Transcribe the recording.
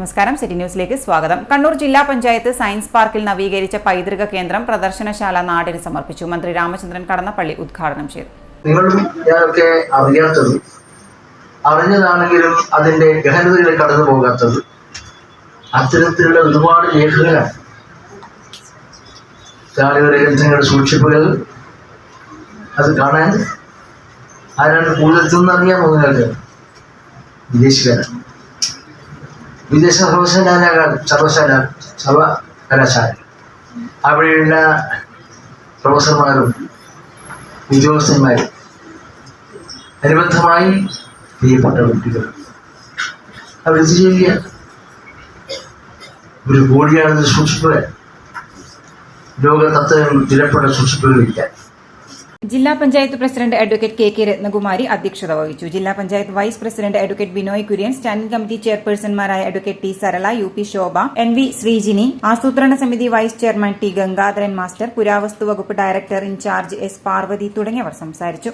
നമസ്കാരം. സിറ്റി ന്യൂസിലേക്ക് സ്വാഗതം. കണ്ണൂർ ജില്ലാ പഞ്ചായത്ത് സയൻസ് പാർക്കിൽ നവീകരിച്ച പൈതൃക കേന്ദ്രം പ്രദർശനശാല നാടിന് സമർപ്പിച്ചു. മന്ത്രി രാമചന്ദ്രൻ കടന്നപ്പള്ളി ഉദ്ഘാടനം ചെയ്തു. അറിയാത്തത് അറിഞ്ഞതാണെങ്കിലും അതിന്റെ ഗഹനതയിൽ കടന്നു പോകാത്തത് അത്തരത്തിലുള്ള ഒരുപാട് രേഖകളാണ്. സൂക്ഷിപ്പുകൾ അത് കാണാൻ ആരാണ് കൂടുതൽ അറിയാമോ നിങ്ങൾക്ക്? വിദേശികളാണ്. വിദേശ സർവകലാശാല സർവശാല സർവകലാശാല അവിടെയുള്ള പ്രൊഫസർമാരും ഉദ്യോഗസ്ഥന്മാരും അനുബന്ധമായി പ്രിയപ്പെട്ട കുട്ടികൾ. അവരെന്ത് ചെയ്യുക? ഒരു കോടിയാണെന്ന് സൂക്ഷിക്കുക ലോകത്ത് അത്തരം വിലപ്പെട്ട സൂക്ഷിപ്പുകളില്ല ജില്ലാ panchayat president advocate K K Ratnakumari അധ്യക്ഷത വഹിച്ചു. ജില്ലാ panchayat vice president advocate Binoy Kurian standing committee ചെയർപേഴ്സൺമാരായ advocate T Sarala U P Shobha N V Sreejini ആസൂത്രണ സമിതി vice chairman T Gangadharan master പുരാവസ്തു വകുപ്പ് ഡയറക്ടർ ഇൻചാർജ് എസ് പാർവതി തുടങ്ങിയവർ സംസാരിച്ചു.